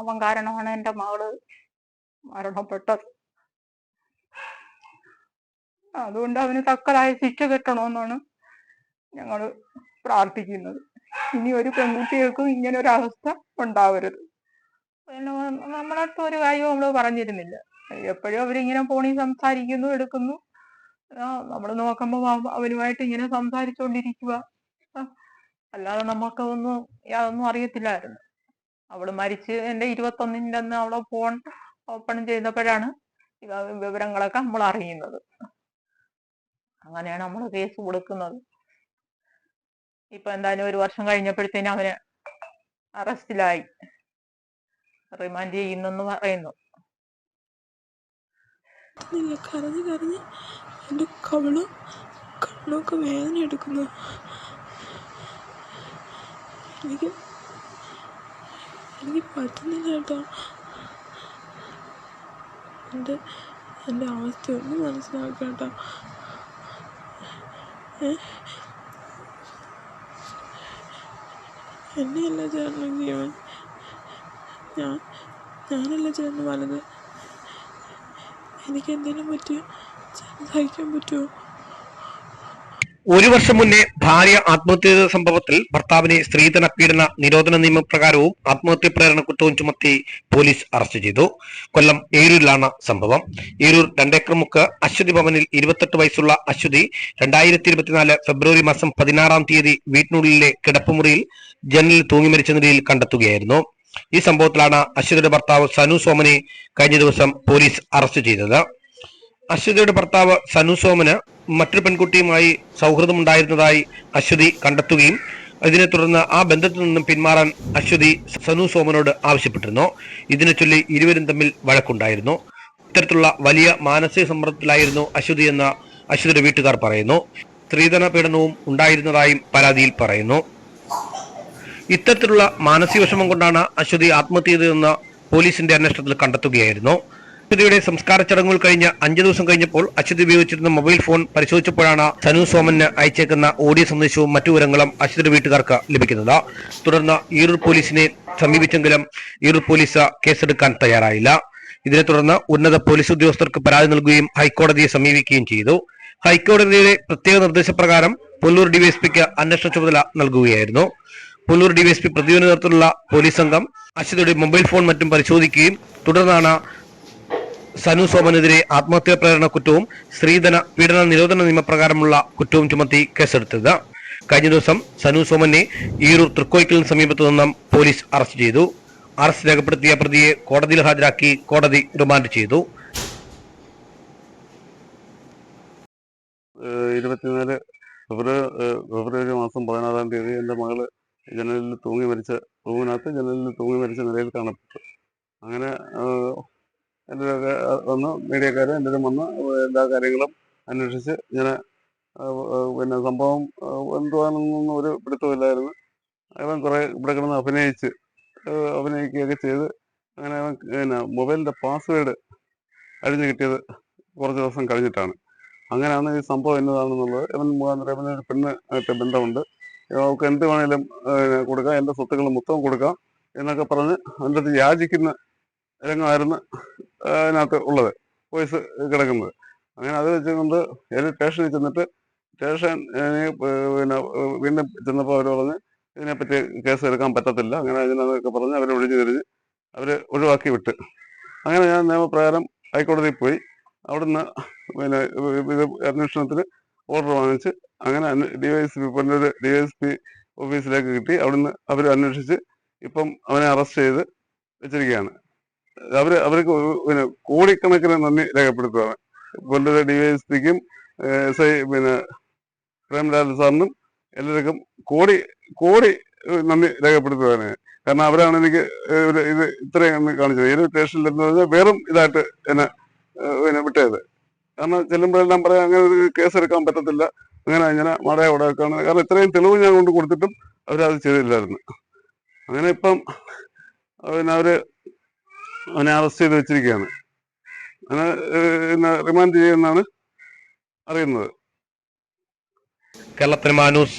അവൻ കാരണമാണ് എന്റെ മകൾ. മരണപ്പെട്ടത് അതുകൊണ്ട് അവന് തക്കതായ ശിക്ഷ കിട്ടണമെന്നാണ് ഞങ്ങൾ പ്രാർത്ഥിക്കുന്നത്. ഇനി ഒരു പെൺകുട്ടികൾക്കും ഇങ്ങനെ ഒരു അവസ്ഥ ഉണ്ടാവരുത്. പിന്നെ നമ്മളെ ഒരു കാര്യവും നമ്മൾ പറഞ്ഞിരുന്നില്ല. എപ്പോഴും അവരിങ്ങനെ ഫോണിൽ സംസാരിക്കുന്നു എടുക്കുന്നു. നമ്മൾ നോക്കുമ്പോൾ അവനുമായിട്ട് ഇങ്ങനെ സംസാരിച്ചുകൊണ്ടിരിക്കുക അല്ലാതെ നമുക്കതൊന്നും യാതൊന്നും അറിയത്തില്ലായിരുന്നു. അവൾ മരിച്ച് എന്റെ ഇരുപത്തൊന്നിന്റെ അന്ന് അവളെ ഫോൺ ഓപ്പൺ ചെയ്തപ്പോഴാണ് വിവരങ്ങളൊക്കെ നമ്മൾ അറിയുന്നത്. അങ്ങനെയാണ് നമ്മൾ കേസ് കൊടുക്കുന്നത്. ഇപ്പൊ എന്തായാലും ഒരു വർഷം കഴിഞ്ഞപ്പോഴത്തേനും അവന് അറസ്റ്റിലായി. റിമാൻഡ് ചെയ്യുന്നെന്ന് പറയുന്നു. കരഞ്ഞ് കരഞ്ഞ് എന്റെ കവിളും കണ്ണൊക്കെ വേദന എടുക്കുന്നു എനിക്ക് എനിക്ക് പറ്റുന്നില്ല കേട്ടോ. എന്റെ എന്റെ അവസ്ഥ ഒന്ന് മനസ്സിലാക്കുക കേട്ടോ? എന്നെയല്ല ചേട്ടനും ജീവൻ. ഞാൻ ഞാനല്ല ചേട്ടന് വലത്. എനിക്ക് എന്തെങ്കിലും പറ്റിയോ? സഹിക്കാൻ പറ്റുമോ ഒരു വർഷം മുന്നേ ഭാര്യ ആത്മഹത്യ ചെയ്ത സംഭവത്തിൽ ഭർത്താവിനെ സ്ത്രീധന പീഡന നിരോധന നിയമപ്രകാരവും ആത്മഹത്യ പ്രേരണ കുറ്റവും ചുമത്തി പോലീസ് അറസ്റ്റ് ചെയ്തു. കൊല്ലം ഏരൂരിലാണ് സംഭവം. ഏരൂർ രണ്ടേക്കർ മുക്ക് അശ്വതി ഭവനിൽ ഇരുപത്തെട്ട് വയസ്സുള്ള അശ്വതി രണ്ടായിരത്തി ഇരുപത്തിനാല് ഫെബ്രുവരി മാസം പതിനാറാം തീയതി വീട്ടിനുള്ളിലെ കിടപ്പുമുറിയിൽ ജനലിൽ തൂങ്ങി മരിച്ച നിലയിൽ കണ്ടെത്തുകയായിരുന്നു. ഈ സംഭവത്തിലാണ് അശ്വതിയുടെ ഭർത്താവ് സനു സോമനെ കഴിഞ്ഞ ദിവസം പോലീസ് അറസ്റ്റ് ചെയ്തത്. അശ്വതിയുടെ ഭർത്താവ് സനു സോമന് മറ്റൊരു പെൺകുട്ടിയുമായി സൗഹൃദമുണ്ടായിരുന്നതായി അശ്വതി കണ്ടെത്തുകയും ഇതിനെ തുടർന്ന് ആ ബന്ധത്തിൽ നിന്നും പിന്മാറാൻ അശ്വതി സനു സോമനോട് ആവശ്യപ്പെട്ടിരുന്നു. ഇതിനെ ചൊല്ലി ഇരുവരും തമ്മിൽ വഴക്കുണ്ടായിരുന്നു. ഇത്തരത്തിലുള്ള വലിയ മാനസിക സമ്മർദ്ദത്തിലായിരുന്നു അശ്വതി എന്ന അശ്വതിയുടെ വീട്ടുകാർ പറയുന്നു. സ്ത്രീധന പീഡനവും ഉണ്ടായിരുന്നതായും പരാതിയിൽ പറയുന്നു. ഇത്തരത്തിലുള്ള മാനസിക വിഷമം കൊണ്ടാണ് അശ്വതി ആത്മഹത്യ ചെയ്തതെന്ന് പോലീസിന്റെ അന്വേഷണത്തിൽ കണ്ടെത്തുകയായിരുന്നു. അശ്വതിയുടെ സംസ്കാര ചടങ്ങുകൾ കഴിഞ്ഞ അഞ്ചു ദിവസം കഴിഞ്ഞപ്പോൾ അശ്വതി ഉപയോഗിച്ചിരുന്ന മൊബൈൽ ഫോൺ പരിശോധിച്ചപ്പോഴാണ് സനു സോമന് അയച്ചേക്കുന്ന ഓഡിയോ സന്ദേശവും മറ്റു വിവരങ്ങളും അശ്വതിയുടെ വീട്ടുകാർക്ക് ലഭിക്കുന്നത്. തുടർന്ന് ഈറൂർ പോലീസിനെ സമീപിച്ചെങ്കിലും ഈറൂർ പോലീസ് കേസെടുക്കാൻ തയ്യാറായില്ല. ഇതിനെ തുടർന്ന് ഉന്നത പോലീസ് ഉദ്യോഗസ്ഥർക്ക് പരാതി നൽകുകയും ഹൈക്കോടതിയെ സമീപിക്കുകയും ചെയ്തു. ഹൈക്കോടതിയുടെ പ്രത്യേക നിർദ്ദേശപ്രകാരം പുല്ലൂർ ഡിവൈഎസ്പിക്ക് അന്വേഷണ ചുമതല നൽകുകയായിരുന്നു. പുല്ലൂർ ഡിവൈഎസ്പി പ്രതിയുടെ നേതൃത്വത്തിലുള്ള പോലീസ് സംഘം അശ്വതിയുടെ മൊബൈൽ ഫോൺ മറ്റും പരിശോധിക്കുകയും തുടർന്നാണ് സനു സോമനെതിരെ ആത്മഹത്യാ പ്രേരണ കുറ്റവും സ്ത്രീധന പീഡന നിരോധന നിയമപ്രകാരമുള്ള കുറ്റവും ചുമത്തി കേസെടുത്തത്. കഴിഞ്ഞ ദിവസം സനു സോമനെ ഈരൂർ തൃക്കോയ്ക്കലിന് സമീപത്തു നിന്നും പോലീസ് അറസ്റ്റ് ചെയ്തു. അറസ്റ്റ് രേഖപ്പെടുത്തിയ പ്രതിയെ കോടതിയിൽ ഹാജരാക്കി കോടതി റിമാൻഡ് ചെയ്തു. ഇരുപത്തിനാല് ഫെബ്രുവരി ഫെബ്രുവരി മാസം പതിനാറാം തീയതി എന്റെ മകൾ ജനലിൽ തൂങ്ങി മരിച്ച റൂമിനകത്ത് ജനലിൽ തൂങ്ങി മരിച്ച നിലയിൽ കാണപ്പെട്ടു. അങ്ങനെ ഒക്കെ വന്ന് മീഡിയക്കാർ അടുത്ത് വന്ന് എല്ലാ കാര്യങ്ങളും അന്വേഷിച്ച് ഇങ്ങനെ പിന്നെ സംഭവം എന്തുവാണെന്നൊന്നും ഒരു പിടുത്തമില്ലായിരുന്നു അവൻ കുറേ ഇവിടെ കിടന്ന് അഭിനയിച്ച് അഭിനയിക്കുകയൊക്കെ ചെയ്ത് അങ്ങനെ അവൻ പിന്നെ മൊബൈലിന്റെ പാസ്വേഡ് അഴിഞ്ഞു കിട്ടിയത് കുറച്ച് ദിവസം കഴിഞ്ഞിട്ടാണ്. അങ്ങനെയാണ് ഈ സംഭവം എന്നതാണെന്നുള്ളത്. ഇവൻ മുഖാന്തരം പെണ്ണ് ആയിട്ട് ബന്ധമുണ്ട്. അവൾക്ക് എന്ത് വേണേലും കൊടുക്കാം എന്റെ സ്വത്തുക്കൾ മൊത്തം കൊടുക്കാം എന്നൊക്കെ പറഞ്ഞ് അതിന്റെ അടുത്ത് യാചിക്കുന്ന രംഗമായിരുന്നു അതിനകത്ത് ഉള്ളത് വോയിസ് കിടക്കുന്നത്. അങ്ങനെ അത് വെച്ചുകൊണ്ട് ഏത് സ്റ്റേഷനിൽ ചെന്നിട്ട് സ്റ്റേഷൻ പിന്നെ വീണ്ടും ചെന്നപ്പോൾ അവർ പറഞ്ഞ് ഇതിനെപ്പറ്റി കേസ് എടുക്കാൻ പറ്റത്തില്ല അങ്ങനെ അതിനൊക്കെ പറഞ്ഞ് അവരെ ഒഴിഞ്ഞു തിരിഞ്ഞ് അവർ ഒഴിവാക്കി വിട്ട്. അങ്ങനെ ഞാൻ നിയമപ്രകാരം ഹൈക്കോടതിയിൽ പോയി. അവിടുന്ന് പിന്നെ ഇത് അന്വേഷണത്തിന് ഓർഡർ വാങ്ങിച്ച് അങ്ങനെ D Y S P Ponnur D Y S P ഓഫീസിലേക്ക് കിട്ടി. അവിടുന്ന് അവർ അന്വേഷിച്ച് ഇപ്പം അവനെ അറസ്റ്റ് ചെയ്ത് വെച്ചിരിക്കുകയാണ്. അവർ അവർക്ക് പിന്നെ കോടിക്കണക്കിന് നന്ദി രേഖപ്പെടുത്തുകയാണ്. Ponnur D Y S I പിന്നെ പ്രേംലാൽ സാറിനും എല്ലാവർക്കും കോടി കോടി നന്ദി രേഖപ്പെടുത്തുകയാണ്. കാരണം അവരാണ് എനിക്ക് ഇത് ഇത്രയും കാണിച്ചത്. ഏത് സ്റ്റേഷനിൽ എന്ന് പറഞ്ഞാൽ വെറും ഇതായിട്ട് എന്നെ പിന്നെ വിട്ടത്. കാരണം ചെല്ലുമ്പോഴെല്ലാം പറയാം അങ്ങനെ ഒരു കേസ് എടുക്കാൻ പറ്റത്തില്ല. അങ്ങനെ ഇങ്ങനെ മടയ ഉടക്കാണ് കാരണം ഇത്രയും തെളിവ് ഞാൻ കൊണ്ട് കൊടുത്തിട്ടും അവരത് ചെയ്തില്ലായിരുന്നു. അങ്ങനെ ഇപ്പം പിന്നെ അവർ അവനെ അറസ്റ്റ് ചെയ്ത് വെച്ചിരിക്കുകയാണ്. അവനെ റിമാൻഡ് ചെയ്യുമെന്നാണ് അറിയുന്നത്. കേരളത്തിന് മാനൂസ്